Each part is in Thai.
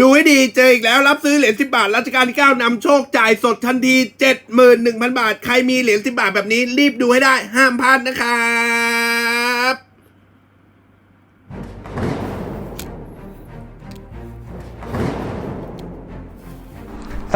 ดูให้ดีเจออีกแล้วรับซื้อเหรียญสิบาทรัชกาลที่เก้านำโชคจ่ายสดทันทีเจ็ดหมื่นหนึ่งพันบาท ใครมีเหรียญสิบาทแบบนี้รีบดูให้ได้ห้ามพลาดนะครับ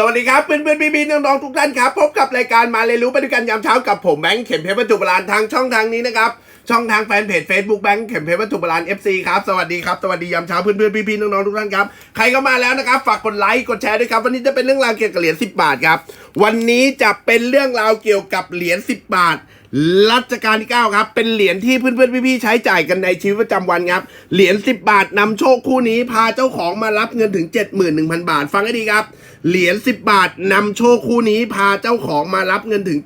สวัสดีครับเพื่อนเพื่อนพี่พี่น้องๆทุกท่านครับ พบกับรายการมาเรียนรู้ไปด้วยกันยามเช้ากับผมแบงค์เข็มเพชรวัตถุโบราณทางช่องทางนี้นะครับช่องทางแฟนเพจ Facebook แบงค์เข็มเพชรวัตถุโบราณ FC ครับสวัสดีครับสวัสดียามเช้าเพื่อนเพื่อนพี่พี่น้องๆทุกท่านครับใครเข้ามาแล้วนะครับฝากกดไลค์กดแชร์ด้วยครับวันนี้จะเป็นเรื่องราวเกี่ยวกับเหรียญ10 บาทครับวันนี้จะเป็นเรื่องราวเกี่ยวกับเหรียญ10 บาทรัชกาลที่ 9 ครับ เป็นเหรียญที่เพื่อนๆพี่ๆใช้จ่ายกันในชีวิตประจำวันครับ เหรียญ10 บาทนำโชคคู่นี้พาเจ้าของมารับเงินถึง 71,000 บาท ฟังให้ดีครับเหรียญ10 บาทนำโชคคู่นี้พาเจ้าของมารับเงินถึง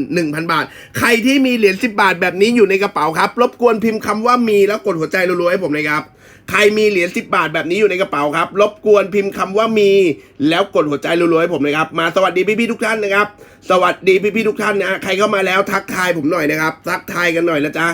71,000 บาท ใครที่มีเหรียญ10 บาทแบบนี้อยู่ในกระเป๋าครับ รบกวนพิมพ์คำว่ามีแล้วกดหัวใจรัวๆให้ผมเลยครับ ใครมีเหรียญ10 บาทแบบนี้อยู่ในกระเป๋าครับ รบกวนพิมพ์คำว่ามี แล้วกดหัวใจรัวๆให้ผมเลยครับ มาสวัสดีพี่ๆทุกท่านนะครับ สวัสดีพี่ๆทุกท่านนะ ใครเข้ามาแล้วทักทายผมหน่อยนะครับ ทักทายกันหน่อยนะจ๊ะ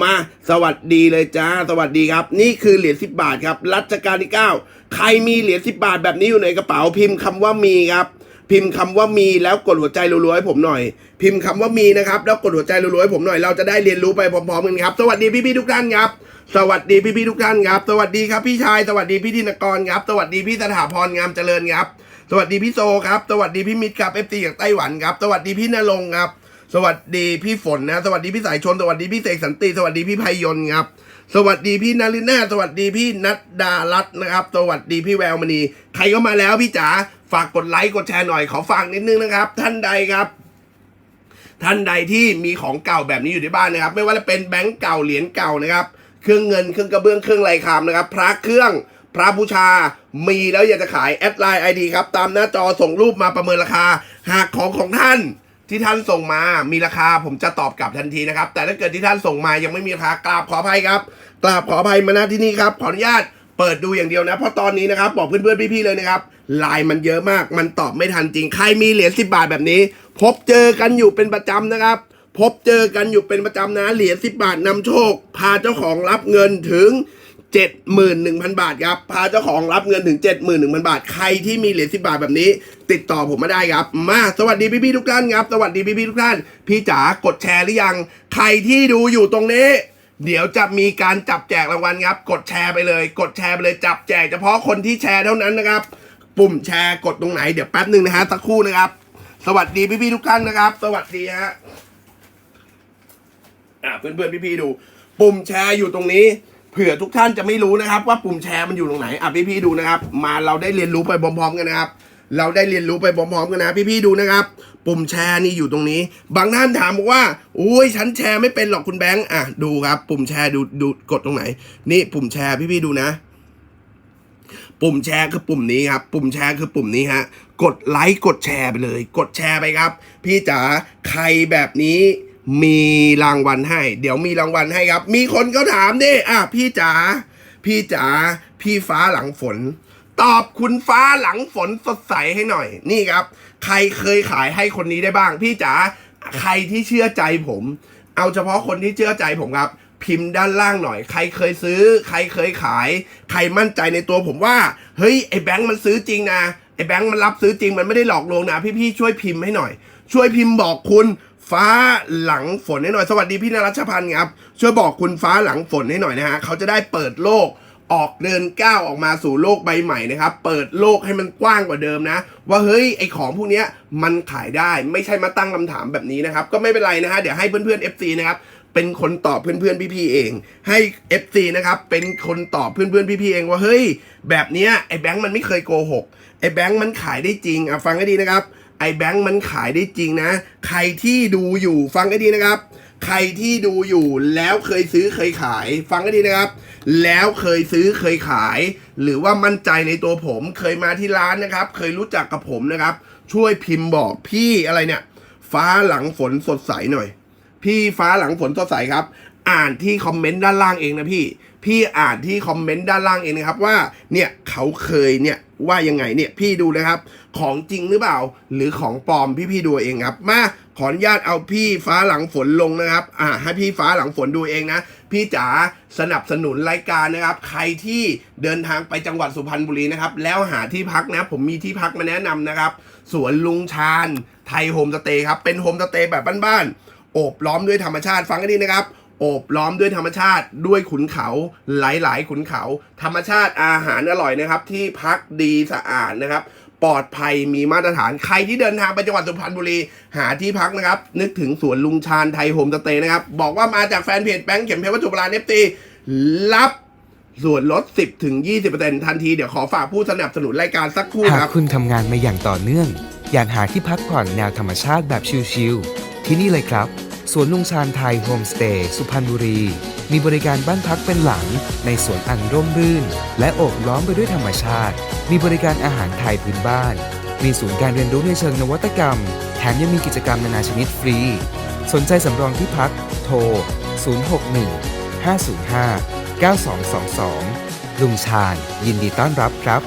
มาสวัสดีเลยจ้า สวัสดีครับ นี่คือเหรียญ10 บาทครับ รัชกาลที่ 9 ใครมีเหรียญ10 บาทแบบนี้อยู่ในกระเป๋าพิมพ์คำว่ามีครับ พิมพ์คำว่ามีแล้วกดหัวใจรัวๆให้ผมหน่อย พิมพ์คำว่ามีนะครับแล้วกดหัวใจรัวๆให้ผมหน่อยเราจะได้เรียนรู้ไปพร้อมๆกันครับ สวัสดีพี่ๆทุกท่านครับ สวัสดีพี่ๆทุกท่านครับ สวัสดีครับพี่ชาย สวัสดีพี่ธินกรครับ สวัสดีพี่สถาพรงามเจริญครับ สวัสดีพี่โซครับ สวัสดีพี่มิตรครับเอฟซีจากไต้หวันครับ สวัสดีพี่นรงค์ครับ สวัสดีพี่ฝนนะ สวัสดีพี่สายชน สวัสดีพี่เสกสันติ สวัสดีพี่ไพยนต์ครับ สวัสดีพี่นาริน่า สวัสดีพี่นัดดารัตน์นะครับ สวัสดีพี่แววมณี ใครก็มาแล้วพี่จ๋า ฝากกดไลค์กดแชร์หน่อยขอฝากนิดนึงนะครับ ท่านใดครับ ท่านใดที่มีของเก่าแบบนี้อยู่ในบ้านนะครับ ไม่ว่าจะเป็นแบงก์เก่าเหรียญเก่านะครับ เครื่องเงินเครื่องกระเบื้องเครื่องลายคามนะครับ พระเครื่องพระบูชา มีแล้วอยากจะขายแอดไลน์ไอดีครับ ตามหน้าจอส่งรูปมาประเมินราคา หากของของท่าน ที่ท่านส่งมามีราคาผมจะตอบกลับทันทีนะครับ แต่ถ้าเกิดที่ท่านส่งมายังไม่มีราคากราบขออภัยครับกราบขออภัยมาณที่นี่ครับขออนุญาตเปิดดูอย่างเดียวนะ เพราะตอนนี้นะครับ บอกเพื่อนๆพี่ๆเลยนะครับไลน์มันเยอะมาก มันตอบไม่ทันจริง ใครมีเหรียญ10 บาทแบบนี้ พบเจอกันอยู่เป็นประจำนะครับ พบเจอกันอยู่เป็นประจำนะเหรียญ10 บาทนำโชค พาเจ้าของรับเงินถึง 71,000 บาทครับ พาเจ้าของรับเงินถึง 71,000 บาท ใครที่มีเหรียญ10 บาทแบบนี้ ติดต่อผมมาได้ครับ มาสวัสดีพี่ๆทุกท่านครับ สวัสดีพี่ๆทุกท่าน พี่จ๋ากดแชร์หรือยัง ใครที่ดูอยู่ตรงนี้ เดี๋ยวจะมีการจับแจกรางวัลครับ กดแชร์ไปเลย กดแชร์ไปเลย จับแจกเฉพาะคนที่แชร์เท่านั้นนะครับ ปุ่มแชร์กดตรงไหน เดี๋ยวแป๊บหนึ่งนะฮะสักครู่นะครับ สวัสดีพี่ๆทุกท่านนะครับ สวัสดีฮะ อะเพื่อนๆพี่ๆดู ปุ่มแชร์อยู่ตรงนี้ เผื่อทุกท่านจะไม่รู้นะครับ ว่าปุ่มแชร์มันอยู่ตรงไหนอะพี่ๆดูนะครับ มาเราได้เรียนรู้ไปพร้อมๆกันนะครับ เราได้เรียนรู้ไปพร้อมๆกันนะ พี่ๆดูนะครับ ปุ่มแชร์นี่อยู่ตรงนี้ บางท่านถามบอกว่าอุ้ยฉันแชร์ไม่เป็นหรอกคุณแบงค์อะดูครับ ปุ่มแชร์ดูดูกดตรงไหน นี่ปุ่มแชร์พี่ๆดูนะ ปุ่มแชร์คือปุ่มนี้ครับ ปุ่มแชร์คือปุ่มนี้ฮะกดไลค์กดแชร์ไปเลย กดแชร์ไปครับ พี่จ๋าใครแบบนี้ มีรางวัลให้ เดี๋ยวมีรางวัลให้ครับ มีคนเขาถามดิอะพี่จ๋าพี่จ๋าพี่ฟ้าหลังฝน ตอบคุณฟ้าหลังฝนสดใสให้หน่อย นี่ครับ ใครเคยขายให้คนนี้ได้บ้าง พี่จ๋าใครที่เชื่อใจผม เอาเฉพาะคนที่เชื่อใจผมครับ พิมพ์ด้านล่างหน่อย ใครเคยซื้อ ใครเคยขาย ใครมั่นใจในตัวผมว่า เฮ้ยไอ้แบงค์มันซื้อจริงนะไอ้แบงค์มันรับซื้อจริงมันไม่ได้หลอกลวงนะพี่ๆช่วยพิมพ์ให้หน่อย ช่วยพิมพ์บอกคุณ ฟ้าหลังฝนให้หน่อย สวัสดีพี่นรัชพันธ์ครับ ช่วยบอกคุณฟ้าหลังฝนให้หน่อยนะฮะ เขาจะได้เปิดโลกออกเดินก้าวออกมาสู่โลกใบใหม่นะครับ เปิดโลกให้มันกว้างกว่าเดิมนะ ว่าเฮ้ยไอของพวกนี้มันขายได้ไม่ใช่มาตั้งคำถามแบบนี้นะครับ ก็ไม่เป็นไรนะฮะ เดี๋ยวให้เพื่อนๆ FC นะครับเป็นคนตอบเพื่อนๆพี่ๆเอง ให้ FC นะครับเป็นคนตอบเพื่อนๆพี่ๆเองว่าเฮ้ย แบบเนี้ยไอแบงค์มันไม่เคยโกหกไอแบงค์มันขายได้จริงอะฟังให้ดีนะครับ ไอแบงค์มันขายได้จริงนะ ใครที่ดูอยู่ฟังให้ดีนะครับ ใครที่ดูอยู่แล้วเคยซื้อเคยขาย ฟังกันดีนะครับ แล้วเคยซื้อเคยขาย หรือว่ามั่นใจในตัวผม เคยมาที่ร้านนะครับ เคยรู้จักกับผมนะครับ ช่วยพิมพ์บอกพี่อะไรเนี่ย ฟ้าหลังฝนสดใสหน่อย พี่ฟ้าหลังฝนสดใสครับ อ่านที่คอมเมนต์ด้านล่างเองนะพี่ พี่อ่านที่คอมเมนต์ด้านล่างเองนะครับว่าเนี่ยเขาเคยเนี่ย ว่ายังไงเนี่ยพี่ดูนะครับ ของจริงหรือเปล่า หรือของปลอมพี่พี่ดูเองครับ มาขออนุญาตเอาพี่ฟ้าหลังฝนลงนะครับ อ่าให้พี่ฟ้าหลังฝนดูเองนะ พี่จ๋าสนับสนุนรายการนะครับ ใครที่เดินทางไปจังหวัดสุพรรณบุรีนะครับ แล้วหาที่พักนะ ผมมีที่พักมาแนะนำนะครับ สวนลุงชาญไทยโฮมสเตย์ครับ เป็นโฮมสเตย์แบบบ้านๆ โอบล้อมด้วยธรรมชาติ ฟังกันดีนะครับ โอบล้อมด้วยธรรมชาติด้วยขุนเขาหลาย ๆ ขุนเขา ธรรมชาติอาหารอร่อยนะครับ ที่พักดีสะอาดนะครับ ปลอดภัยมีมาตรฐานใครที่เดินทางไปจังหวัดสุพรรณบุรีหาที่พักนะครับ นึกถึงสวนลุงชาญไทยโฮมสเตย์นะครับ บอกว่ามาจากแฟนเพจแบงค์เข็มเพชรวัตถุโบราณเอฟตีรับส่วนลด 10 ถึง 20%ทันที เดี๋ยวขอฝากผู้สนับสนุนรายการสักครู่หาคกรับคุณทำงานมาอย่างต่อเนื่อง อยากหาที่พักผ่อนแนวธรรมชาติแบบชิลๆที่นี่เลยครับ สวนลุงชาญไทยโฮมสเตย์สุพรรณบุรี มีบริการบ้านพักเป็นหลัง ในสวนอันร่มรื่น และโอบล้อมไปด้วยธรรมชาติ มีบริการอาหารไทยพื้นบ้าน มีศูนย์การเรียนรู้ในเชิงนวัตกรรม แถมยังมีกิจกรรมนานาชนิดฟรี สนใจสำรองที่พัก โทร 061 505 9222 ลุงชาญยินดีต้อนรับครับ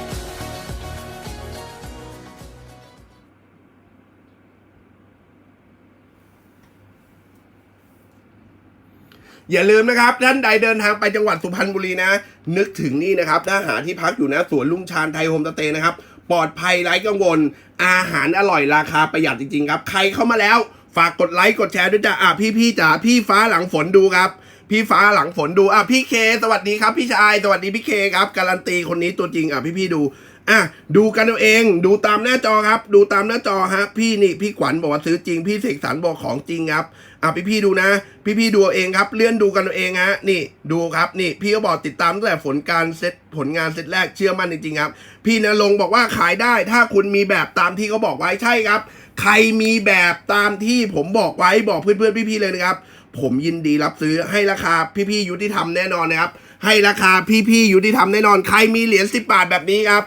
อย่าลืมนะครับท่านใดเดินทางไปจังหวัดสุพรรณบุรีนะ นึกถึงนี่นะครับถ้าหาที่พักอยู่นะสวนลุงชาญไทยโฮมสเตย์นะครับ ปลอดภัยไร้กังวล อาหารอร่อยราคาประหยัดจริงๆครับ ใครเข้ามาแล้ว ฝากกดไลค์กดแชร์ด้วยจ้ะอะพี่พี่ๆจ๋าพี่ฟ้าหลังฝนดูครับ พี่ฟ้าหลังฝนดูอะพี่เค สวัสดีครับพี่ชาย สวัสดีพี่เคครับการันตีคนนี้ตัวจริงอะพี่พี่ๆดู อะดูกันเอาเองดูตามหน้าจอครับ ดูตามหน้าจอฮะพี่นี่พี่ขวัญบอกว่าซื้อจริงพี่เสกสรรบอกของจริงครับอะพี่พี่ดูนะ พี่พี่ดูเองครับ เลื่อนดูกันเอาเองฮะนี่ดูครับนี่พี่ก็บอกติดตามตั้งแต่ผลการเซตผลงานเซตแรกเชื่อมั่นจริงๆครับ พี่นรงค์บอกว่าขายได้ถ้าคุณมีแบบตามที่เขาบอกไว้ใช่ครับ ใครมีแบบตามที่ผมบอกไว้บอกเพื่อนๆพี่ๆเลยนะครับ ผมยินดีรับซื้อให้ราคาพี่ๆยุติธรรมแน่นอนนะครับ ให้ราคาพี่ๆยุติธรรมแน่นอน ใครมีเหรียญ10บาทแบบนี้ครับ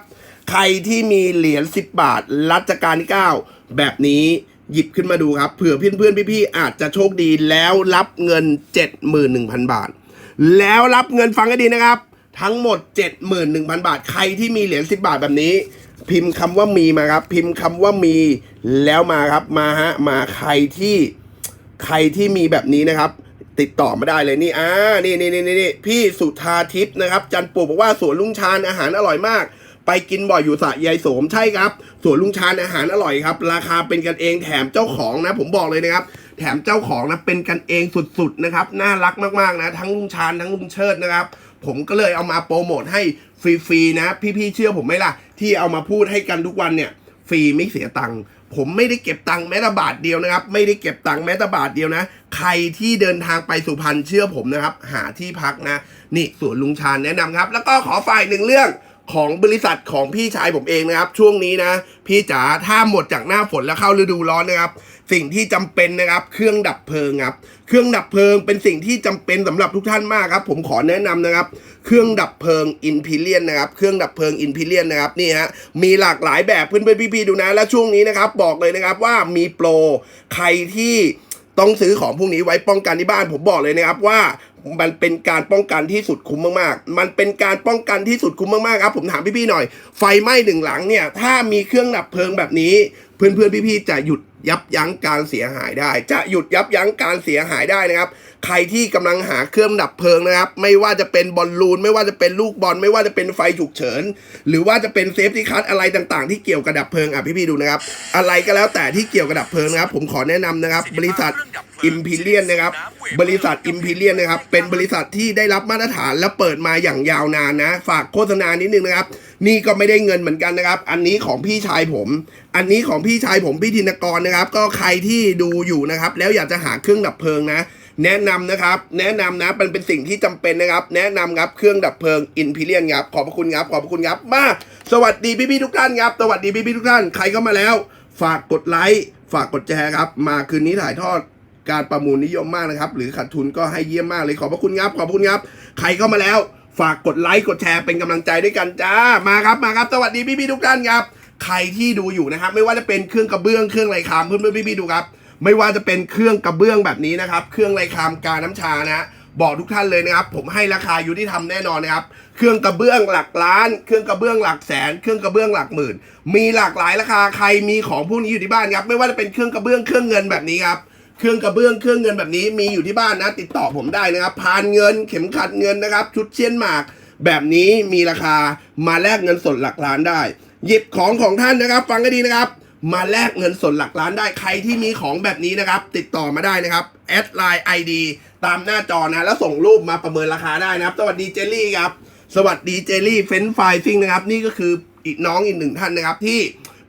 ใครที่มีเหรียญ10 บาท รัชกาลที่ 9 แบบนี้หยิบขึ้นมาดูครับ เผื่อเพื่อนๆ พี่ๆ อาจจะโชคดีแล้วรับเงิน 71,000 บาท แล้วรับเงินฟังให้ดีนะครับ ทั้งหมด 71,000 บาท ใครที่มีเหรียญ10 บาทแบบนี้ พิมพ์คำว่ามีมาครับ พิมพ์คำว่ามีแล้วมาครับมาฮะมาใครที่ใครที่มีแบบนี้นะครับติดต่อมาได้เลยนี่อ่านี่นี่นี่นี่พี่สุธาทิพย์นะครับ จันปู่บอกว่าสวนลุงชาญอาหารอร่อยมาก ไปกินบ่อยอยู่สระยายโสมใช่ครับสวนลุงชาญอาหารอร่อยครับ ราคาเป็นกันเองแถมเจ้าของนะ ผมบอกเลยนะครับ แถมเจ้าของนะเป็นกันเองสุดๆนะครับน่ารักมากๆนะ ทั้งลุงชาญทั้งลุงเชิดนะครับ ผมก็เลยเอามาโปรโมทให้ฟรีๆนะ พี่ๆเชื่อผมไหมล่ะ ที่เอามาพูดให้กันทุกวันเนี่ยฟรีไม่เสียตังค์ผมไม่ได้เก็บตังค์แม้แต่บาทเดียวนะครับ ไม่ได้เก็บตังค์แม้แต่บาทเดียวนะ ใครที่เดินทางไปสุพรรณเชื่อผมนะครับ หาที่พักนะ นี่สวนลุงชาญแนะนำครับ แล้วก็ขอฝ่ายหนึ่งเรื่อง ของบริษัทของพี่ชายผมเองนะครับ ช่วงนี้นะ พี่จ๋าถ้าหมดจากหน้าฝนแล้วเข้าฤดูร้อนนะครับ สิ่งที่จำเป็นนะครับ เครื่องดับเพลิงครับเครื่องดับเพลิงเป็นสิ่งที่จำเป็นสำหรับทุกท่านมากครับ ผมขอแนะนำนะครับ เครื่องดับเพลิงอินพิเลียนนะครับ เครื่องดับเพลิงอินพิเลียนนะครับนี่ฮะมีหลากหลายแบบเพื่อนๆพี่ๆดูนะ และช่วงนี้นะครับ บอกเลยนะครับว่ามีโปรใครที่ต้องซื้อของพวกนี้ไว้ป้องกันที่บ้านผมบอกเลยนะครับว่า มันเป็นการป้องกันที่สุดคุ้มมากๆ มันเป็นการป้องกันที่สุดคุ้มมากๆครับ ผมถามพี่ๆหน่อย ไฟไหม้หนึ่งหลังเนี่ย ถ้ามีเครื่องดับเพลิงแบบนี้ เพื่อนๆพี่ๆจะหยุดยับยั้งการเสียหายได้ จะหยุดยับยั้งการเสียหายได้นะครับ ใครที่กำลังหาเครื่องดับเพลิงนะครับ ไม่ว่าจะเป็นบอลลูน ไม่ว่าจะเป็นลูกบอล ไม่ว่าจะเป็นไฟฉุกเฉิน หรือว่าจะเป็นเซฟตี้คัทอะไรต่างๆ ที่เกี่ยวกับดับเพลิงอะพี่ๆดูนะครับ อะไรก็แล้วแต่ที่เกี่ยวกับดับเพลิงนะครับ ผมขอแนะนำนะครับ บริษัทอิมพีเรียนนะครับ บริษัทอิมพีเรียนนะครับ เป็นบริษัทที่ได้รับมาตรฐานและเปิดมาอย่างยาวนานนะ ฝากโฆษณานิดนึงนะครับ นี่ก็ไม่ได้เงินเหมือนกันนะครับ อันนี้ของพี่ชายผม อันนี้ของพี่ชายผมพี่ธินกรนะครับ ก็ใครที่ดูอยู่นะครับ แล้วอยากจะหาเครื่องดับเพลิงนะ แนะนำนะครับ แนะนำนะมันเป็นสิ่งที่จำเป็นนะครับ แนะนำครับเครื่องดับเพลิงอินพิเรียนครับขอบพระคุณครับขอบพระคุณครับมาสวัสดีพี่ๆทุกท่านครับสวัสดีพี่ๆทุกท่านใครเข้ามาแล้ว ฝากกดไลค์ฝากกดแชร์ครับ มาคืนนี้ถ่ายทอดการประมูลนิยมมากนะครับ หรือขาดทุนก็ให้เยี่ยมมากเลยขอบพระคุณครับขอบพระคุณครับใครเข้ามาแล้ว ฝากกดไลค์กดแชร์เป็นกำลังใจด้วยกันจ้ามาครับมาครับ สวัสดีพี่ๆทุกท่านครับ ใครที่ดูอยู่นะครับ ไม่ว่าจะเป็นเครื่องกระเบื้องเครื่องไรคามเพื่อนๆพี่ๆดูครับ ไม่ว่าจะเป็นเครื่องกระเบื้องแบบนี้นะครับ เครื่องไรคามกาน้ำชานะฮะบอกทุกท่านเลยนะครับ ผมให้ราคาอยุติธรรมแน่นอนนะครับ เครื่องกระเบื้องหลักล้าน เครื่องกระเบื้องหลักแสน เครื่องกระเบื้องหลักหมื่น มีหลากหลายราคาใครมีของพวกนี้อยู่ที่บ้านครับ ไม่ว่าจะเป็นเครื่องกระเบื้องเครื่องเงินแบบนี้ครับเครื่องกระเบื้องเครื่องเงินแบบนี้มีอยู่ที่บ้านนะ ติดต่อผมได้นะครับ พานเงินเข็มขัดเงินนะครับ ชุดเชียนหมาก แบบนี้มีราคามาแลกเงินสดหลักล้านได้ หยิบของของท่านนะครับ ฟังให้ดีนะครับ มาแลกเงินสดหลักล้านได้ใครที่มีของแบบนี้นะครับ ติดต่อมาได้นะครับแอดไลน์ไอดีตามหน้าจอนะ แล้วส่งรูปมาประเมินราคาได้นะครับ สวัสดีเจลลี่ครับ สวัสดีเจลลี่เฟนไฟซิงนะครับ นี่ก็คืออีกน้องอีกหนึ่งท่านนะครับ ที่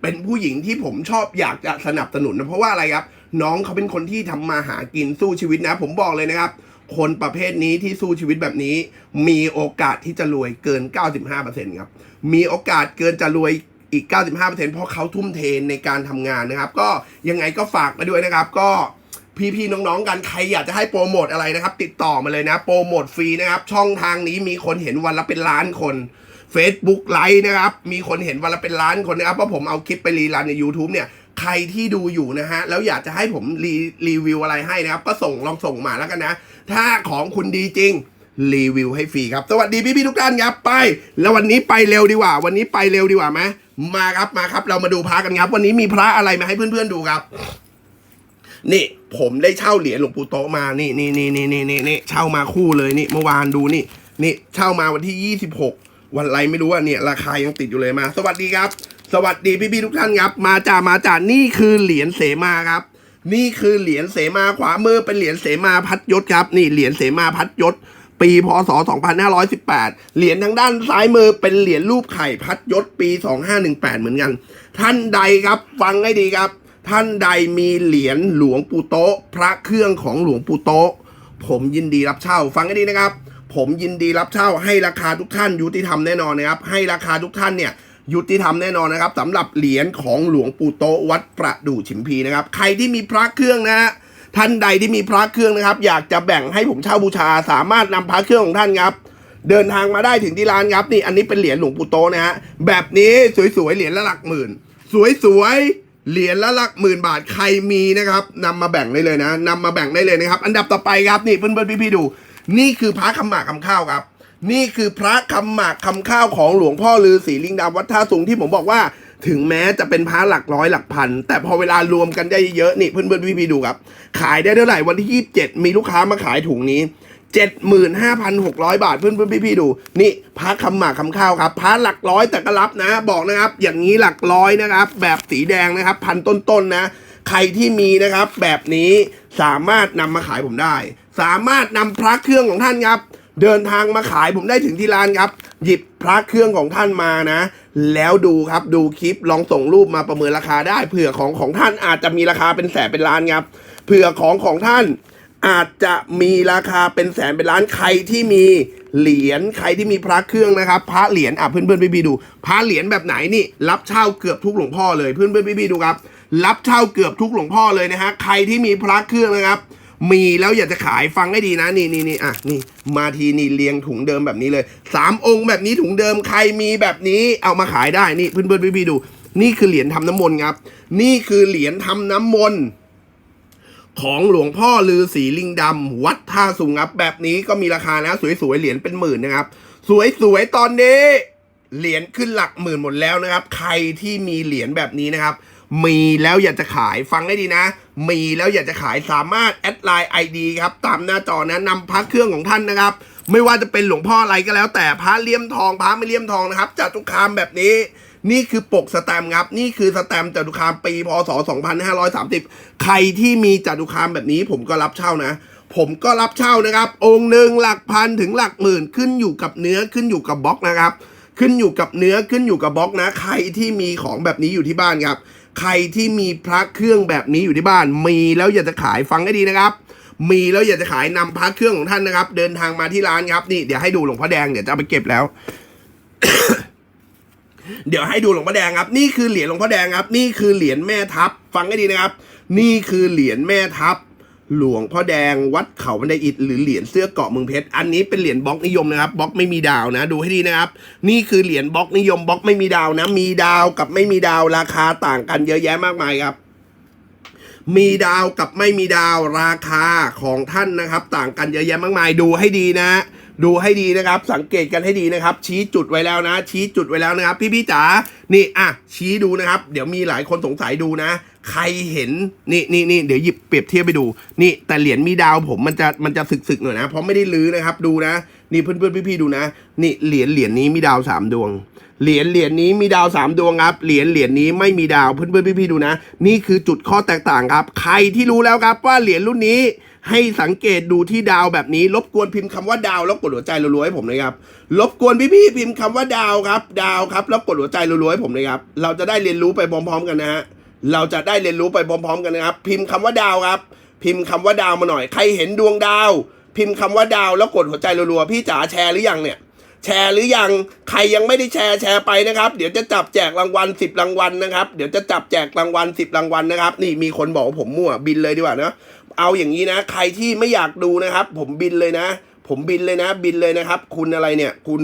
เป็นผู้หญิงที่ผมชอบอยากจะสนับสนุนนะเพราะว่าอะไรครับ น้องเขาเป็นคนที่ทำมาหากินสู้ชีวิตนะ ผมบอกเลยนะครับ คนประเภทนี้ที่สู้ชีวิตแบบนี้ มีโอกาสที่จะรวยเกิน 95%ครับมีโอกาสเกินจะรวย อีก 95%เพราะเขาทุ่มเทในการทำงานนะครับ ก็ยังไงก็ฝากมาด้วยนะครับ ก็พี่ๆน้องๆกันใครอยากจะให้โปรโมทอะไรนะครับ ติดต่อมาเลยนะ โปรโมทฟรีนะครับ ช่องทางนี้มีคนเห็นวันละเป็นล้านคน Facebook ไลฟ์นะครับ มีคนเห็นวันละเป็นล้านคนนะครับเพราะผมเอาคลิปไปรีรันใน YouTube เนี่ยใครที่ดูอยู่นะฮะ แล้วอยากจะให้ผมรีรีวิวอะไรให้นะครับ ก็ส่งลองส่งมาแล้วกันนะ ถ้าของคุณดีจริง รีวิวให้ฟรีครับ สวัสดีพี่ๆทุกท่านครับ ไป แล้ววันนี้ไปเร็วดีกว่า วันนี้ไปเร็วดีกว่าไหมมาครับมาครับ เรามาดูพระกันครับ วันนี้มีพระอะไรมาให้เพื่อนๆดูครับ นี่ผมได้เช่าเหรียญหลวงปู่โตมานี่นี่นี่นี่นี่นี่นี่เช่ามาคู่เลยนี่เมื่อวานดูนี่ นี่เช่ามาวันที่ 26 วันอะไรไม่รู้อะเนี่ยราคายังติดอยู่เลยมา สวัสดีครับ สวัสดีพี่ๆทุกท่านครับ มาจ่ามาจ่านี่คือเหรียญเสมาครับนี่คือเหรียญเสมาขวามือเป็นเหรียญเสมาพัดยศครับ นี่เหรียญเสมาพัดยศ ปี พศ 2518 เหรียญทางด้านซ้ายมือเป็นเหรียญรูปไข่พัดยศปี 2518 เหมือนกัน ท่านใดครับฟังให้ดีครับ ท่านใดมีเหรียญหลวงปู่โตพระเครื่องของหลวงปู่โตผมยินดีรับเช่า ฟังให้ดีนะครับ ผมยินดีรับเช่าให้ราคาทุกท่านยุติธรรมแน่นอนนะครับ ให้ราคาทุกท่านเนี่ยยุติธรรมแน่นอนนะครับสำหรับเหรียญของหลวงปู่โตวัดประดู่ฉิมพีนะครับ ใครที่มีพระเครื่องนะฮะ ท่านใดที่มีพระเครื่องนะครับ อยากจะแบ่งให้ผมเช่าบูชา สามารถนำพระเครื่องของท่านครับ เดินทางมาได้ถึงที่ร้านครับนี่อันนี้เป็นเหรียญหลวงปู่โตนะฮะแบบนี้สวยๆเหรียญละหลักหมื่น สวยๆเหรียญละหลักหมื่นบาทใครมีนะครับนำมาแบ่งได้เลยนะนำมาแบ่งได้เลยนะครับ อันดับต่อไปครับนี่เพื่อนๆพี่ๆดู นี่คือพระคำหมากคำข้าวครับ นี่คือพระคำหมากคำข้าวของหลวงพ่อลือศรีลิงดำวัดท่าสูงที่ผมบอกว่า ถึงแม้จะเป็นพระหลักร้อยหลักพัน แต่พอเวลารวมกันได้เยอะนี่เพื่อนๆพี่ๆดูครับ ขายได้เท่าไหร่วันที่ 27 มีลูกค้ามาขายถุงนี้ 75,600 บาทเพื่อนๆพี่ๆดู นี่พระคำหมากคำข้าวครับพระหลักร้อยแต่ก็รับนะ บอกนะครับ อย่างนี้หลักร้อยนะครับ แบบสีแดงนะครับ พันต้นๆนะใครที่มีนะครับ แบบนี้สามารถนำมาขายผมได้ สามารถนำพระเครื่องของท่านครับ เดินทางมาขายผมได้ถึงที่ร้านครับ หยิบพระเครื่องของท่านมานะ แล้วดูครับดูคลิปลองส่งรูปมาประเมินราคาได้เผื่อของของท่านอาจจะมีราคาเป็นแสนเป็นล้านครับเผื่อของของท่านอาจจะมีราคาเป็นแสนเป็นล้านใครที่มีเหรียญใครที่มีพระเครื่องนะครับ พระเหรียญอะเพื่อนเพื่อนพี่ๆดู พระเหรียญแบบไหนนี่ รับเช่าเกือบทุกหลวงพ่อเลยเพื่อนเพื่อนพี่ๆดูครับ รับเช่าเกือบทุกหลวงพ่อเลยนะฮะใครที่มีพระเครื่องนะครับ มีแล้วอยากจะขายฟังให้ดีนะนี่นี่นี่อะนี่มาทีนี่เรียงถุงเดิมแบบนี้เลยสามองค์แบบนี้ถุงเดิมใครมีแบบนี้เอามาขายได้นี่เพื่อนเพื่อนพี่ๆดู นี่คือเหรียญทำน้ำมนต์ครับ นี่คือเหรียญทำน้ำมนต์ของหลวงพ่อลือศรีลิงดำวัดท่าสุงครับแบบนี้ก็มีราคานะสวยๆเหรียญเป็นหมื่นนะครับ สวยๆตอนนี้เหรียญขึ้นหลักหมื่นหมดแล้วนะครับ ใครที่มีเหรียญแบบนี้นะครับ มีแล้วอยากจะขายฟังให้ดีนะ มีแล้วอยากจะขายสามารถแอดไลน์ไอดีครับ ตามหน้าจอนะนำพระเครื่องของท่านนะครับ ไม่ว่าจะเป็นหลวงพ่ออะไรก็แล้ว แต่พระเลี่ยมทองพระไม่เลี่ยมทองนะครับจัตุคามแบบนี้นี่คือปกสแตมป์ครับ นี่คือสแตมป์จตุคามปีพศ 2530 ใครที่มีจตุคามแบบนี้ผมก็รับเช่านะ ผมก็รับเช่านะครับ องค์หนึ่งหลักพันถึงหลักหมื่นขึ้นอยู่กับเนื้อขึ้นอยู่กับบล็อกนะครับ ขึ้นอยู่กับเนื้อขึ้นอยู่กับบล็อกนะ ใครที่มีของแบบนี้อยู่ที่บ้านครับ ใครที่มีพระเครื่องแบบนี้อยู่ที่บ้าน มีแล้วอยากจะขายฟังให้ดีนะครับ มีแล้วอยากจะขายนำพระเครื่องของท่านนะครับ เดินทางมาที่ร้านครับนี่เดี๋ยวให้ดูหลวงพ่อแดงเดี๋ยวจะเอาไปเก็บแล้ว เดี๋ยวให้ดูหลวงพ่อแดงครับ นี่คือเหรียญหลวงพ่อแดงครับ นี่คือเหรียญแม่ทัพฟังให้ดีนะครับ นี่คือเหรียญแม่ทัพ หลวงพ่อแดงวัดเขาบันไดอิฐหรือเหรียญเสื้อเกาะเมืองเพชรอันนี้เป็นเหรียญบล็อกนิยมนะครับบล็อกไม่มีดาวนะ ดูให้ดีนะครับ นี่คือเหรียญบล็อกนิยมบล็อกไม่มีดาวนะ มีดาวกับไม่มีดาวราคาต่างกันเยอะแยะมากมายครับ มีดาวกับไม่มีดาวราคาของท่านนะครับ ต่างกันเยอะแยะมากมายดูให้ดีนะ ดูให้ดีนะครับ สังเกตกันให้ดีนะครับ ชี้จุดไว้แล้วนะ ชี้จุดไว้แล้วนะครับ พี่พี่ๆจ๋านี่อะชี้ดูนะครับ เดี๋ยวมีหลายคนสงสัยดูนะ ใครเห็นนี่นี่นี่เดี๋ยวหยิบเปรียบเทียบไปดู นี่แต่เหรียญมีดาวผมมันจะมันจะสึกๆหน่อยนะ เพราะไม่ได้ลื้อนะครับดูนะ นี่เพื่อนเพื่อนๆพี่ๆดูนะ นี่เหรียญเหรียญนี้มีดาวสามดวงเหรียญเหรียญนี้มีดาวสามดวงครับ เหรียญเหรียญนี้ไม่มีดาวเพื่อนเพื่อนๆพี่ๆดูนะ นี่คือจุดข้อแตกต่างครับ ใครที่รู้แล้วครับว่าเหรียญรุ่นนี้ ให้สังเกตดูที่ดาวแบบนี้ รบกวนพิมพ์คำว่าดาวแล้วกดหัวใจรัวๆให้ผมเลยครับ รบกวนพี่ๆพิมพ์คำว่าดาวครับ ดาวครับแล้วกดหัวใจรัวๆให้ผมเลยครับ เราจะได้เรียนรู้ไปพร้อม ๆ กันนะฮะ เราจะได้เรียนรู้ไปพร้อม ๆ กันนะครับ พิมพ์คำว่าดาวครับ พิมพ์คำว่าดาวมาหน่อย ใครเห็นดวงดาว พิมพ์คำว่าดาวแล้วกดหัวใจรัวๆพี่จ๋าแชร์หรือยังเนี่ย แชร์หรือยังใครยังไม่ได้แชร์แชร์ไปนะครับ เดี๋ยวจะจับแจกรางวัล10รางวัลนะครับ เดี๋ยวจะจับแจกรางวัล10รางวัลนะครับ นี่มีคนบอกผมมั่วบินเลยดีกว่านะเอาอย่างนี้นะ ใครที่ไม่อยากดูนะครับ ผมบินเลยนะ ผมบินเลยนะ บินเลยนะครับ คุณอะไรเนี่ย คุณ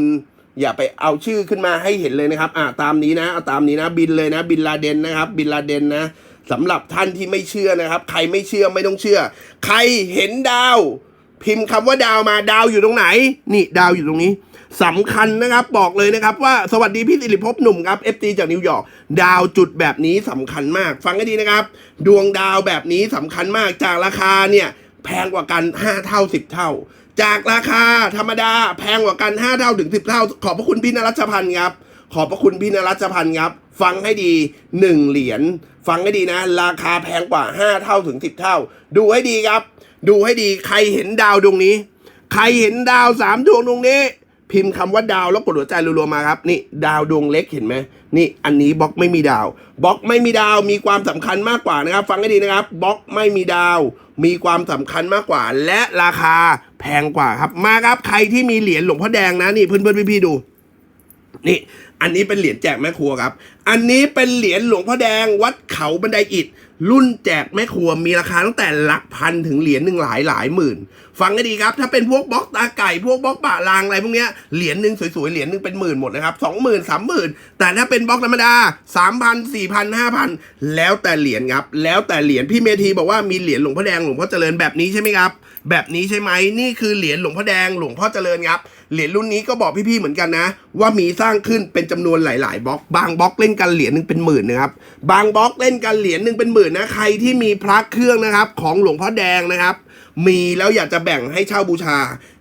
อย่าไปเอาชื่อขึ้นมาให้เห็นเลยนะครับ อ่าตามนี้นะเอาตามนี้นะ บินเลยนะ บินลาเดนนะครับ บินลาเดนนะสำหรับท่านที่ไม่เชื่อนะครับ ใครไม่เชื่อไม่ต้องเชื่อ ใครเห็นดาว พิมพ์คำว่าดาวมาดาวอยู่ตรงไหน นี่ดาวอยู่ตรงนี้ สำคัญนะครับบอกเลยนะครับว่าสวัสดีพี่สิริภพหนุ่มครับ FT จากนิวยอร์กดาวจุดแบบนี้สำคัญมาก ฟังให้ดีนะครับ ดวงดาวแบบนี้สำคัญมากจากราคาเนี่ยแพงกว่ากัน 5 เท่า 10 เท่า จากราคาธรรมดาแพงกว่ากัน 5 เท่าถึง 10 เท่า ขอบพระคุณพี่นรัชพันธ์ครับ ขอบพระคุณพี่นรัชพันธ์ครับ ฟังให้ดี 1 เหรียญฟังให้ดีนะ ราคาแพงกว่า 5 เท่าถึง 10 เท่า ดูให้ดีครับ ดูให้ดีใครเห็นดาวดวงนี้ ใครเห็นดาวสามดวงดวงนี้ พิมพ์คำว่าดาวแล้วกดหัวใจรัวๆมาครับนี่ดาวดวงเล็กเห็นไหมนี่อันนี้บล็อกไม่มีดาวบล็อกไม่มีดาวมีความสำคัญมากกว่านะครับ ฟังให้ดีนะครับบล็อกไม่มีดาว มีความสำคัญมากกว่า และราคาแพงกว่าครับ มาครับใครที่มีเหรียญหลวงพ่อแดงนะนี่เพื่อนๆพี่ๆดู นี่อันนี้เป็นเหรียญแจกแม่ครัวครับ อันนี้เป็นเหรียญหลวงพ่อแดงวัดเขาบันไดอิฐ รุ่นแจกแม่ครัวมีราคาตั้งแต่หลักพันถึงเหรียญหนึ่งหลายหลายหมื่น ฟังให้ดีครับ ถ้าเป็นพวกบล็อกตาไก่พวกบล็อกปะลางอะไรพวกเนี้ยเหรียญหนึ่งสวยๆเหรียญหนึ่งเป็นหมื่นหมดนะครับสองหมื่นสามหมื่นแต่ถ้าเป็นบล็อกธรรมดาสามพันสี่พันห้าพันแล้วแต่เหรียญครับ แล้วแต่เหรียญพี่เมธีบอกว่ามีเหรียญหลวงพ่อแดงหลวงพ่อเจริญแบบนี้ใช่ไหมครับ แบบนี้ใช่ไหมนี่คือเหรียญหลวงพ่อแดงหลวงพ่อเจริญครับเหรียญรุ่นนี้ก็บอกพี่ๆเหมือนกันนะ ว่ามีสร้างขึ้นเป็นจำนวนหลายๆบล็อกบางบล็อกเล่นกันเหรียญหนึ่งเป็นหมื่นนะครับบางบล็อกเล่นกันเหรียญหนึ่งเป็นหมื่นนะใครที่มีพระเครื่องนะครับ ของหลวงพ่อแดงนะครับ มีแล้วอยากจะแบ่งให้เช่าบูชา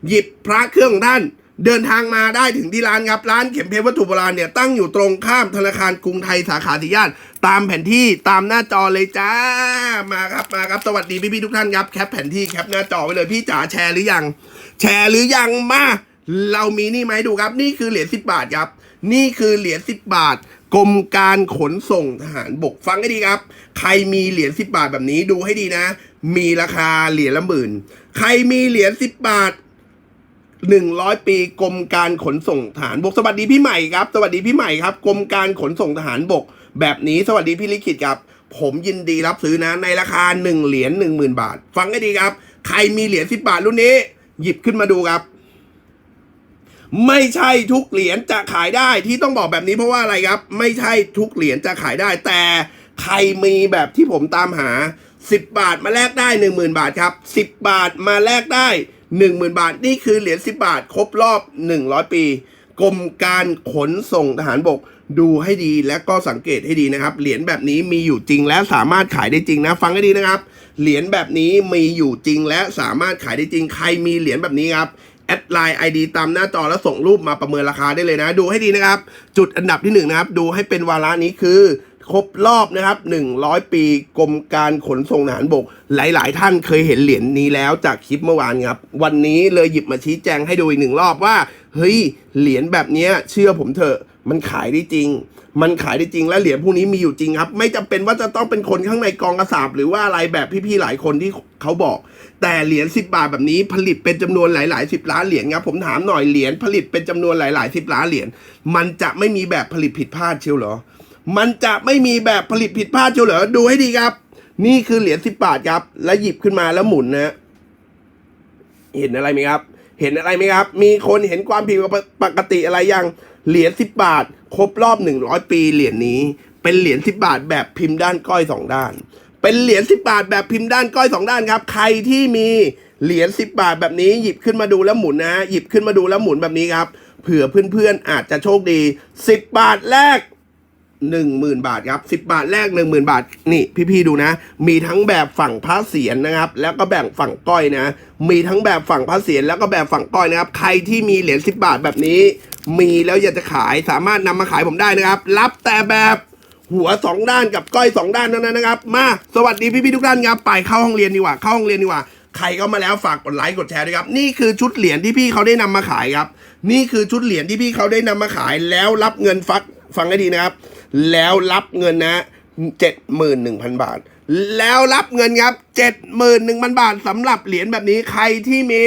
หยิบพระเครื่องของท่าน เดินทางมาได้ถึงที่ร้านครับ ร้านเข็มเพชรวัตถุโบราณเนี่ยตั้งอยู่ตรงข้ามธนาคารกรุงไทยสาขาสีย่าน ตามแผนที่ตามหน้าจอเลยจ้ามาครับมาครับสวัสดีพี่ๆทุกท่านครับแคปแผนที่แคปหน้าจอไว้เลยพี่จ๋าแชร์หรือยัง แชร์หรือยังมาเรามีนี่ไหมดูครับ นี่คือเหรียญสิบบาทครับ นี่คือเหรียญสิบบาทกรมการขนส่งทหารบกฟังให้ดีครับ ใครมีเหรียญสิบบาทแบบนี้ดูให้ดีนะ มีราคาเหรียญละหมื่น ใครมีเหรียญสิบบาท หนึ่งร้อยปีกรมการขนส่งทหารบกสวัสดีพี่ใหม่ครับ สวัสดีพี่ใหม่ครับกรมการขนส่งทหารบก แบบนี้สวัสดีพี่ลิขิตครับ ผมยินดีรับซื้อนะในราคาหนึ่งเหรียญหนึ่งหมื่นบาท ฟังให้ดีครับ ใครมีเหรียญสิบบาทรุ่นนี้ หยิบขึ้นมาดูครับ ไม่ใช่ทุกเหรียญจะขายได้ที่ต้องบอกแบบนี้เพราะว่าอะไรครับ ไม่ใช่ทุกเหรียญจะขายได้ แต่ใครมีแบบที่ผมตามหา 10 บาทมาแลกได้ 10,000 บาทครับ 10 บาทมาแลกได้ 10,000 บาท นี่คือเหรียญ 10 บาท ครบรอบ 100 ปี กรมการขนส่งทหารบกดูให้ดีและก็สังเกตให้ดีนะครับ เหรียญแบบนี้มีอยู่จริงและสามารถขายได้จริงนะ ฟังให้ดีนะครับ เหรียญแบบนี้มีอยู่จริงและสามารถขายได้จริง ใครมีเหรียญแบบนี้ครับแอดไลน์ ID ตามหน้าจอแล้วส่งรูปมาประเมินราคาได้เลยนะ ดูให้ดีนะครับ จุดอันดับที่หนึ่งนะครับ ดูให้เป็นวาระนี้คือ ครบรอบนะครับ 100 ปีกรมการขนส่งทหารบก หลาย ๆ ท่านเคยเห็นเหรียญนี้แล้วจากคลิปเมื่อวานครับ วันนี้เลยหยิบมาชี้แจงให้ดูอีกหนึ่งรอบว่า เฮ้ย เหรียญแบบนี้เชื่อผมเถอะ มันขายได้จริง มันขายได้จริงและเหรียญพวกนี้มีอยู่จริงครับ ไม่จำเป็นว่าจะต้องเป็นคนข้างในกองกระสาบหรือว่าอะไรแบบพี่ๆหลายคนที่เขาบอก แต่เหรียญ10 บาทแบบนี้ผลิตเป็นจำนวนหลาย ๆ 10 ล้านเหรียญครับผมถามหน่อยเหรียญผลิตเป็นจำนวนหลาย ๆ 10 ล้านเหรียญมันจะไม่มีแบบผลิตผิดพลาดเชียวเหรอ มันจะไม่มีแบบผลิตผิดพลาดเชียวเหรอดูให้ดีครับ นี่คือเหรียญสิบบาทครับ แล้วหยิบขึ้นมาแล้วหมุนนะเห็นอะไรไหมครับ เห็นอะไรไหมครับ มีคนเห็นความผิดปกติอะไรยังเหรียญสิบบาท ครบรอบหนึ่งร้อยปีเหรียญนี้ เป็นเหรียญสิบบาทแบบพิมพ์ด้านก้อยสองด้าน เป็นเหรียญสิบบาทแบบพิมพ์ด้านก้อยสองด้านครับ ใครที่มีเหรียญสิบบาทแบบนี้หยิบขึ้นมาดูแล้วหมุนนะฮะหยิบขึ้นมาดูแล้วหมุนแบบนี้ครับเผื่อเพื่อนๆอาจจะโชคดีสิบบาทแรก หนึ่งหมื่นบาทครับสิบาทแรกหนึ่งหมื่นบาท นี่พี่ๆดูนะ มีทั้งแบบฝั่งพระเสียรนะครับ แล้วก็แบ่งฝั่งก้อยนะ มีทั้งแบบฝั่งพระเสียรแล้วก็แบบฝั่งก้อยนะครับ ใครที่มีเหรียญสิบาทแบบนี้ มีแล้วอยากจะขายสามารถนำมาขายผมได้นะครับ รับแต่แบบหัวสองด้านกับก้อยสองด้านเท่านั้นนะครับ มาสวัสดีพี่ๆทุกท่านครับ ไปเข้าห้องเรียนดีกว่า เข้าห้องเรียนดีกว่าใครก็มาแล้วฝากกดไลค์กดแชร์ด้วยครับ นี่คือชุดเหรียญที่พี่เขาได้นำมาขายครับ นี่คือชุดเหรียญที่พี่เขาได้นำมาขายแล้วรับเงินฟักฟังให้ดีนะครับ แล้วรับเงินนะเจ็ดหมื่นหนึ่งพันบาท แล้วรับเงินครับเจ็ดหมื่นหนึ่งพันบาทสำหรับเหรียญแบบนี้ใครที่มี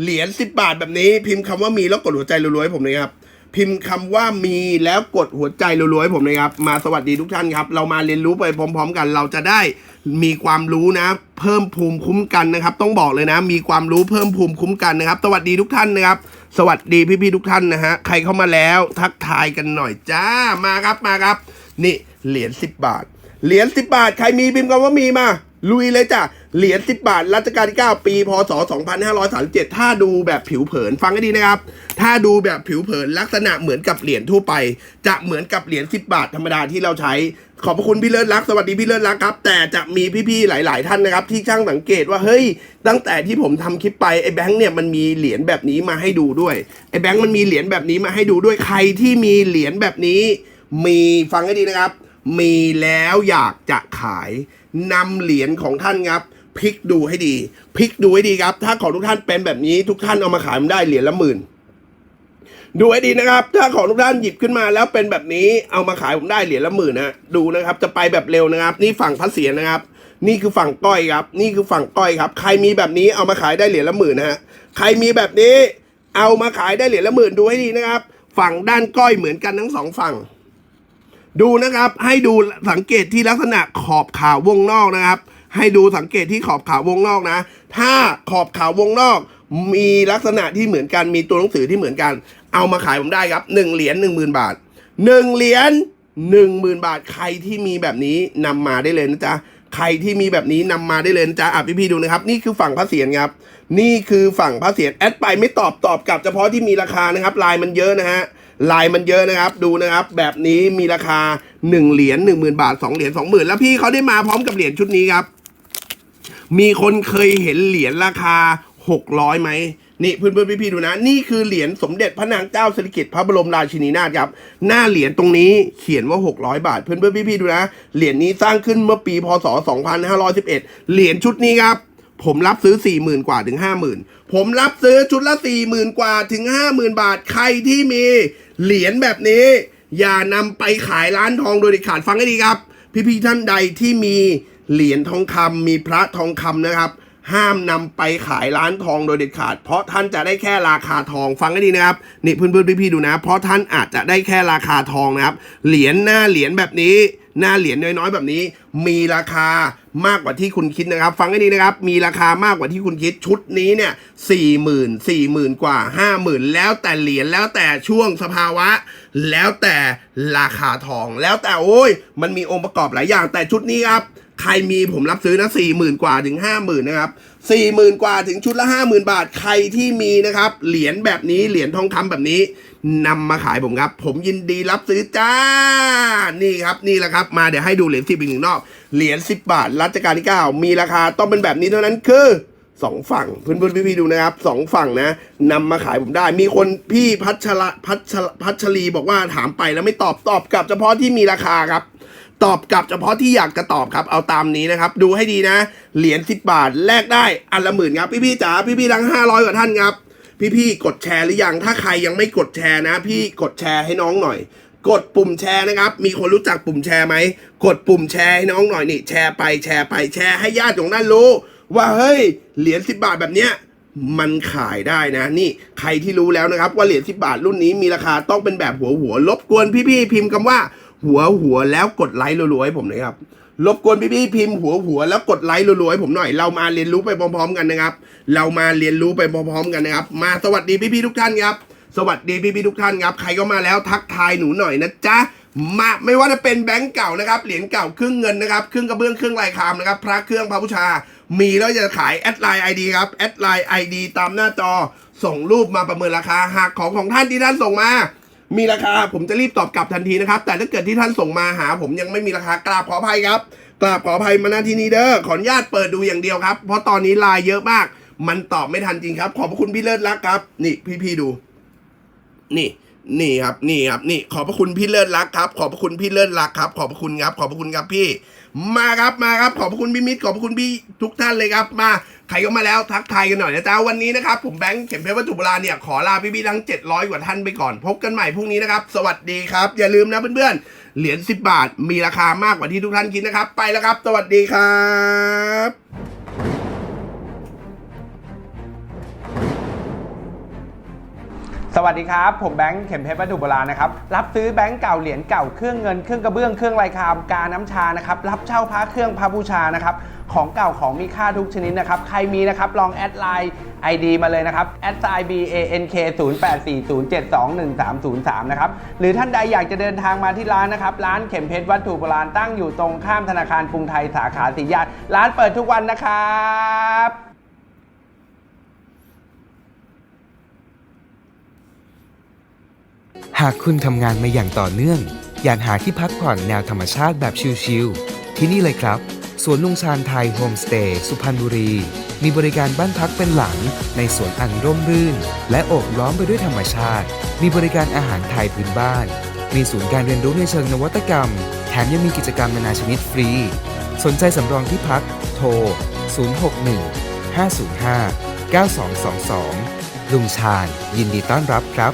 เหรียญสิบบาทแบบนี้ พิมพ์คำว่ามีแล้วกดหัวใจรวยๆให้ผมเลยครับ พิมพ์คำว่ามีแล้วกดหัวใจรัวๆให้ผมเลยครับ มาสวัสดีทุกท่านครับ เรามาเรียนรู้ไปพร้อม ๆ กัน เราจะได้มีความรู้นะ เพิ่มภูมิคุ้มกันนะครับ ต้องบอกเลยนะ มีความรู้เพิ่มภูมิคุ้มกันนะครับ สวัสดีทุกท่านนะครับ สวัสดีพี่ๆทุกท่านนะฮะ ใครเข้ามาแล้วทักทายกันหน่อยจ้า มาครับมาครับ นี่เหรียญสิบบาท เหรียญสิบบาท ใครมีพิมพ์คำว่ามีมา ลุยเลยจ้ะ เหรียญสิบาท รัชกาลที่ 9 ปี พศ 2537 ถ้าดูแบบผิวเผิน ฟังให้ดีนะครับ ถ้าดูแบบผิวเผินลักษณะเหมือนกับเหรียญทั่วไป จะเหมือนกับเหรียญ 10 บาทธรรมดาที่เราใช้ ขอบพระคุณพี่เลิศรัก สวัสดีพี่เลิศรักครับ แต่จะมีพี่ๆ หลาย ๆ ท่านนะครับ ที่ช่างสังเกตว่า เฮ้ย ตั้งแต่ที่ผมทำคลิปไป ไอ้แบงค์เนี่ยมันมีเหรียญแบบนี้มาให้ดูด้วย ไอ้แบงค์มันมีเหรียญแบบนี้มาให้ดูด้วย ใครที่มีเหรียญแบบนี้ มีฟังให้ดีนะครับ มีแล้วอยากจะขายนำเหรียญของท่านครับ พลิกดูให้ดีพลิกดูให้ดีครับ ถ้าของทุกท่านเป็นแบบนี้ทุกท่านเอามาขายมันได้เหรียญละหมื่นดูให้ดีนะครับ ถ้าของทุกท่านหยิบขึ้นมาแล้วเป็นแบบนี้เอามาขายผมได้เหรียญละหมื่นนะดูนะครับ จะไปแบบเร็วนะครับ นี่ฝั่งพัดเสียนะครับ นี่คือฝั่งก้อยครับ นี่คือฝั่งก้อยครับ ใครมีแบบนี้เอามาขายได้เหรียญละหมื่นนะฮะใครมีแบบนี้เอามาขายได้เหรียญละหมื่นดูให้ดีนะครับ ฝั่งด้านก้อยเหมือนกันทั้งสองฝั่ง ดูนะครับ ให้ดูสังเกตที่ลักษณะขอบขาววงนอกนะครับ ให้ดูสังเกตที่ขอบขาววงนอกนะ ถ้าขอบขาววงนอก มีลักษณะที่เหมือนกันมีตัวหนังสือที่เหมือนกัน เอามาขายผมได้ครับหนึ่งเหรียญหนึ่งหมื่นบาทหนึ่งเหรียญหนึ่งหมื่นบาทใครที่มีแบบนี้นำมาได้เลยนะจ๊ะใครที่มีแบบนี้นำมาได้เลยนะจ๊ะอะพี่ๆดูนะครับ นี่คือฝั่งพระเศียรครับ นี่คือฝั่งพระเศียรแอดไปไม่ตอบตอบกลับเฉพาะที่มีราคานะครับลายมันเยอะนะฮะลายมันเยอะนะครับ ดูนะครับ แบบนี้มีราคา 1 เหรียญ1 0,000 บาท 2 เหรียญ20,000 แล้วพี่เขาได้มาพร้อมกับเหรียญชุดนี้ครับ มีคนเคยเห็นเหรียญราคา 600ไหมนี่เพื่อนๆพี่ๆดูนะ นี่คือเหรียญสมเด็จพระนางเจ้าสิริกิติ์พระบรมราชินีนาถครับ หน้าเหรียญตรงนี้เขียนว่า 600 บาท เพื่อนๆพี่ๆดูนะ เหรียญนี้สร้างขึ้นเมื่อปีพศ 2511 เหรียญชุดนี้ครับ ผมรับซื้อ 40,000 กว่าถึง 50,000 ผมรับซื้อชุดละ 40,000 กว่าถึง 50,000 บาท ใครที่มีเหรียญแบบนี้ อย่านำไปขายร้านทองโดยเด็ดขาดฟังให้ดีครับ พี่ๆท่านใดที่มี เหรียญทองคำมีพระทองคำนะครับ ห้ามนำไปขายร้านทองโดยเด็ดขาด เพราะท่านจะได้แค่ราคาทองฟังให้ดีนะครับนี่เพื่อนๆพี่ๆดูนะ เพราะท่านอาจจะได้แค่ราคาทองนะครับ เหรียญหน้าเหรียญแบบนี้ หน้าเหรียญน้อยๆแบบนี้ มีราคามากกว่าที่คุณคิดนะครับ ฟังให้ดีนะครับ มีราคามากกว่าที่คุณคิดชุดนี้เนี่ยสี่หมื่นสี่หมื่นกว่าห้าหมื่นแล้วแต่เหรียญแล้วแต่ช่วงสภาวะ แล้วแต่ราคาทองแล้วแต่โอ้ย มันมีองค์ประกอบหลายอย่างแต่ชุดนี้ครับ ใครมีผมรับซื้อนะสี่หมื่นกว่าถึงห้าหมื่นนะครับสี่หมื่นกว่าถึงชุดละห้าหมื่นบาทใครที่มีนะครับ เหรียญแบบนี้เหรียญทองคำแบบนี้นำมาขายผมครับ ผมยินดีรับซื้อจ้า นี่ครับนี่แหละครับ มาเดี๋ยวให้ดูเหรียญสิบอีกหนึ่งรอบเหรียญสิบบาทรัชกาลที่เก้ามีราคาต้องเป็นแบบนี้เท่านั้นคือสองฝั่งเพื่อนๆพี่ๆดูนะครับสองฝั่งนะนำมาขายผมได้ มีคนพี่พัชระพัชะพัชรีบอกว่าถามไปแล้วไม่ตอบตอบกลับเฉพาะที่มีราคาครับ ตอบกลับเฉพาะที่อยากจะตอบครับ เอาตามนี้นะครับ ดูให้ดีนะ เหรียญสิบบาทแลกได้อันละหมื่นครับ พี่ๆจ๋าพี่ๆทั้งห้าร้อยกว่าท่านครับ พี่ๆกดแชร์หรือยังถ้าใครยังไม่กดแชร์นะ พี่กดแชร์ให้น้องหน่อย กดปุ่มแชร์นะครับ มีคนรู้จักปุ่มแชร์ไหมกดปุ่มแชร์ให้น้องหน่อยนี่แชร์ไปแชร์ไปแชร์ให้ญาติของนั่นรู้ ว่าเฮ้ยเหรียญสิบบาทแบบเนี้ยมันขายได้นะ นี่ใครที่รู้แล้วนะครับ ว่าเหรียญสิบาทรุ่นนี้มีราคาต้องเป็นแบบหัวหัวๆรบกวนพี่ๆพิมพ์คำว่า หัวหัวแล้วกดไลค์รัวๆให้ผมหน่อยครับรบกวนพี่ๆพิมพ์หัวหัวแล้วกดไลค์รัวๆให้ผมหน่อย เรามาเรียนรู้ไปพร้อมๆกันนะครับ เรามาเรียนรู้ไปพร้อมๆกันนะครับ มาสวัสดีพี่ๆทุกท่านครับ สวัสดีพี่ๆทุกท่านครับ ใครก็มาแล้วทักทายหนูหน่อยนะจ๊ะมาไม่ว่าจะเป็นแบงก์เก่านะครับ เหรียญเก่าครึ่งเงินนะครับครึ่งกระเบื้องครึ่งลายคามนะครับ พระเครื่องพระบูชา มีแล้วจะขายแอดไลน์ไอดีครับแอดไลน์ไอดีตามหน้าจอ ส่งรูปมาประเมินราคาหากของของท่านที่ท่านส่งมา มีราคาผมจะรีบตอบกลับทันทีนะครับ แต่ถ้าเกิดที่ท่านส่งมาหา ผมยังไม่มีราคากราบขออภัยครับกราบขออภัยมาณที่นี้เด้อขออนุญาตเปิดดูอย่างเดียวครับ เพราะตอนนี้ไลายเยอะมาก มันตอบไม่ทันจริงครับ ขอบพระคุณพี่เลิศรักครับ นี่พี่ๆดู นี่นี่ครับนี่ครับนี่ขอบพระคุณพี่เลิศรักครับ ขอบพระคุณพี่เลิศรักครับ ขอบพระคุณครับ ขอบพระคุณครับพี่ มาครับมาครับ ขอบพระคุณพี่มิตรขอบพระคุณพี่ทุกท่านเลยครับมา ใครก็มาแล้วทักทายกันหน่อยนะจ๊ะวันนี้นะครับผมแบงค์เข็มเพชรวัตถุโบราณเนี่ยขอลาพี่ๆทั้ง 700 กว่าท่านไปก่อนพบกันใหม่พรุ่งนี้นะครับ สวัสดีครับ อย่าลืมนะเพื่อนๆ เหรียญ10 บาท มีราคามากกว่าที่ทุกท่านคิดนะครับ ไปแล้วครับ สวัสดีครับสวัสดีครับ ผมแบงค์เข็มเพชรวัตถุโบราณนะครับ รับซื้อแบงค์เก่าเหรียญเก่าเครื่องเงินเครื่องกระเบื้องเครื่องลายคามกาน้ำชานะครับ รับเช่าพระเครื่องพระบูชานะครับ ของเก่าของมีค่าทุกชนิดนะครับ ใครมีนะครับ ลองแอดไลน์ ID มาเลยนะครับแอดไซน์ B A N K 0 8 4 0 7 2 1 3 0 3 นะครับ หรือท่านใดอยากจะเดินทางมาที่ร้านนะครับ ร้านเข็มเพชรวัตถุโบราณตั้งอยู่ตรงข้ามธนาคารกรุงไทยสาขาสีญาติร้านเปิดทุกวันนะครับหากคุณทำงานมาอย่างต่อเนื่อง อยากหาที่พักผ่อนแนวธรรมชาติแบบชิลๆที่นี่เลยครับ สวนลุงชานไทยโฮมสเตย์สุพรรณบุรี มีบริการบ้านพักเป็นหลัง ในสวนอันร่มรื่น และโอบล้อมไปด้วยธรรมชาติ มีบริการอาหารไทยพื้นบ้าน มีศูนย์การเรียนรู้ในเชิงนวัตกรรม แถมยังมีกิจกรรมนานาชนิดฟรี สนใจสำรองที่พัก โทร 061 505 9222 ลุงชาญยินดีต้อนรับครับ